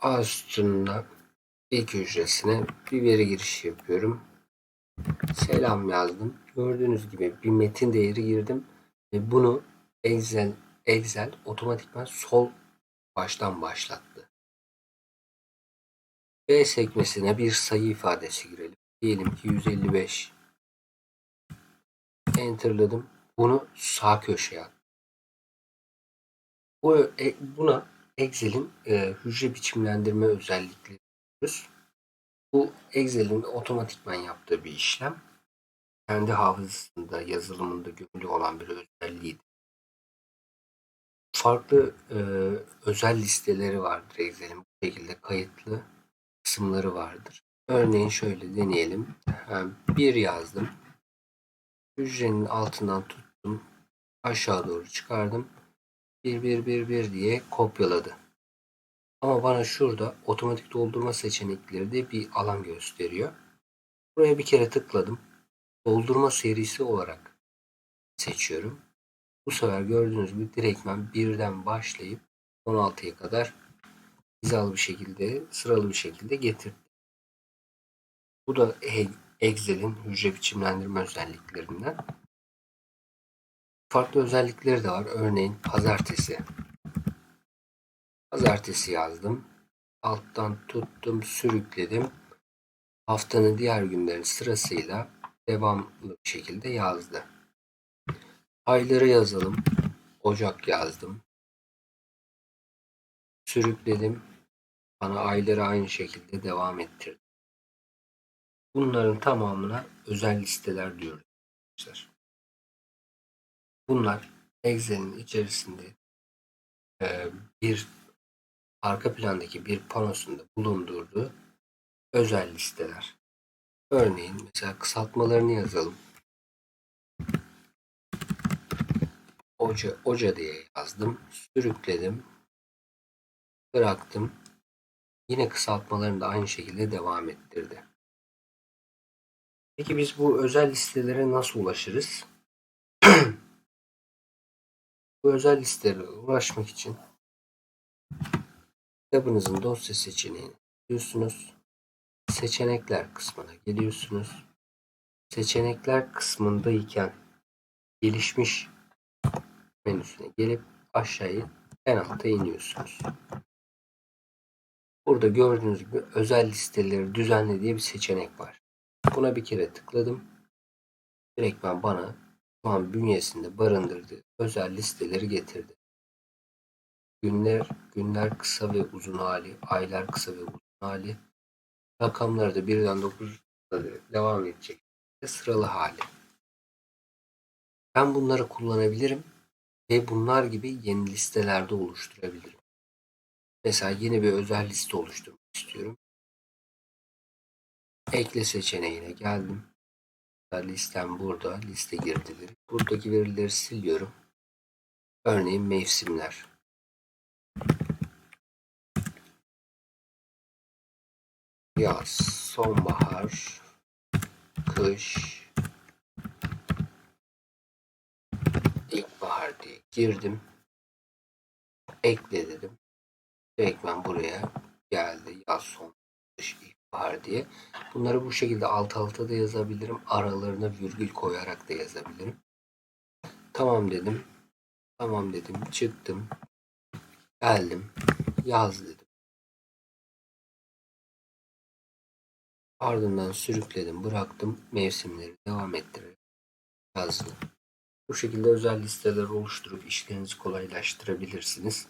A sütununa ilk hücresine bir veri girişi yapıyorum. Selam yazdım. Gördüğünüz gibi bir metin değeri girdim ve bunu Excel Excel otomatikman sol baştan başlattı. B sekmesine bir sayı ifadesi girelim. Diyelim ki 155. Enter'ladım. Bunu sağ köşeye attım. Bu, e, buna Excel'in e, hücre biçimlendirme özellikleri diyoruz. Bu Excel'in otomatikman yaptığı bir işlem. Kendi hafızasında, yazılımında gömülü olan bir özelliği. Farklı e, özel listeleri vardır Excel'in. Bu şekilde kayıtlı kısımları vardır. Örneğin şöyle deneyelim. Bir yazdım. Hücrenin altından tuttum. Aşağı doğru çıkardım. 1 1 1 1 diye kopyaladı. Ama bana şurada otomatik doldurma seçenekleri de bir alan gösteriyor. Buraya bir kere tıkladım. Doldurma serisi olarak seçiyorum. Bu sefer gördüğünüz gibi direktmen birden başlayıp 16'ya kadar hizalı bir şekilde, sıralı bir şekilde getirdi. Bu da Excel'in hücre biçimlendirme özelliklerinden. Farklı özellikleri de var. Örneğin pazartesi. Pazartesi yazdım. Alttan tuttum, sürükledim. Haftanın diğer günleri sırasıyla devamlı bir şekilde yazdı. Ayları yazalım. Ocak yazdım. Sürükledim. Bana ayları aynı şekilde devam ettirdi. Bunların tamamına özel listeler diyoruz. Bunlar Excel'in içerisinde e, bir arka plandaki bir panosunda bulundurduğu özel listeler. Örneğin mesela kısaltmalarını yazalım. Oca, oca diye yazdım. Sürükledim. Bıraktım. Yine kısaltmalarını da aynı şekilde devam ettirdi. Peki biz bu özel listelere nasıl ulaşırız? Bu özel listelere ulaşmak için kitabınızın dosya seçeneğini giriyorsunuz. Seçenekler kısmına geliyorsunuz. Seçenekler kısmındayken gelişmiş menüsüne gelip aşağıya en alta iniyorsunuz. Burada gördüğünüz gibi özel listeleri düzenle diye bir seçenek var. Buna bir kere tıkladım. Direktmen bana an bünyesinde barındırdığı özel listeleri getirdi. Günler, günler kısa ve uzun hali, aylar kısa ve uzun hali, rakamları da birden 9 devam edecek sıralı hali. Ben bunları kullanabilirim ve bunlar gibi yeni listelerde oluşturabilirim. Mesela yeni bir özel liste oluşturmak istiyorum. Ekle seçeneğine geldim. Listem burada. Liste girdileri. Buradaki verileri siliyorum. Örneğin mevsimler. Yaz, sonbahar, kış, ilkbahar diye girdim. Ekle dedim. Direktmen buraya geldi. Yaz, son, kış, ilkbahar diye. Bunları bu şekilde alt alta da yazabilirim. Aralarına virgül koyarak da yazabilirim. Tamam dedim. Tamam dedim. Çıktım. Geldim. Yaz dedim. Ardından sürükledim, bıraktım. Mevsimleri devam ettirerek yazdım. Bu şekilde özel listeler oluşturup işlerinizi kolaylaştırabilirsiniz.